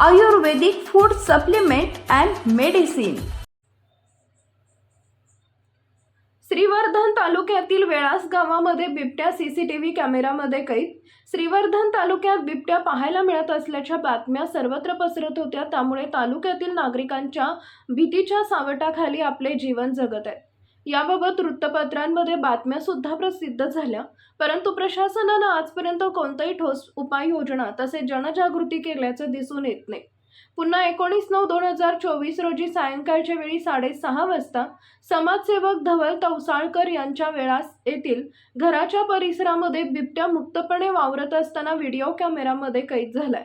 Ayurvedic food supplement and medicine Shrivardhan तालुक्यातील वेळास गावामध्ये बिबट्या सीसीटीव्ही कॅमेरामध्ये कैद. श्रीवर्धन तालुक्यात बिबट्या पाहायला मिळत असल्याच्या बातम्या सर्वत्र पसरत होत्या त्यामुळे तालुक्यातील नागरिकांच्या भीतीच्या सावटाखाली आपले जीवन जगत आहेत. याबाबत वृत्तपत्रांमध्ये बातम्यासुद्धा प्रसिद्ध झाल्या. परंतु प्रशासनानं आजपर्यंत कोणताही ठोस उपाययोजना तसेच जनजागृती केल्याचं दिसून येत नाही. पुन्हा एकोणीस नऊ दोन हजार चोवीस रोजी सायंकाळच्या वेळी साडेसहा वाजता समाजसेवक धवल तवसाळकर यांच्या वेळास येथील घराच्या परिसरामध्ये बिबट्या मुक्तपणे वावरत असताना व्हिडिओ कॅमेरामध्ये कैद झालाय.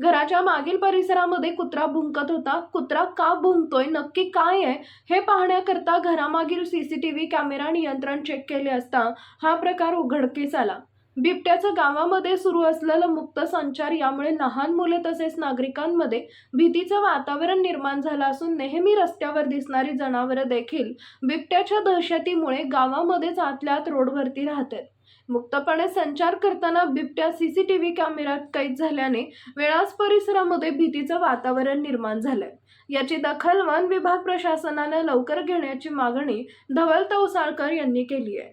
घराच्या मागील परिसरामध्ये कुत्रा भुंकत होता. कुत्रा का भुंकतोय नक्की काय आहे? हे पाहण्याकरता घरामागील सीसीटीव्ही कॅमेरा नियंत्रण चेक केले असता हा प्रकार उघडकीस आला. बिबट्याचं गावामध्ये सुरू असलेलं मुक्त संचार यामुळे लहान मुले तसेच नागरिकांमध्ये भीतीचं वातावरण निर्माण झालं असून नेहमी रस्त्यावर दिसणारी जनावरं देखील बिबट्याच्या दहशतीमुळे गावामध्येच आतल्यात रोडवरती राहतात. मुक्तपणे संचार करताना बिबट्या सीसीटीव्ही कॅमेऱ्यात कैद झाल्याने वेळास परिसरामध्ये भीतीचं वातावरण निर्माण झालंय. याची दखल वन विभाग प्रशासनानं लवकर घेण्याची मागणी धवल तवसाळकर यांनी केली आहे.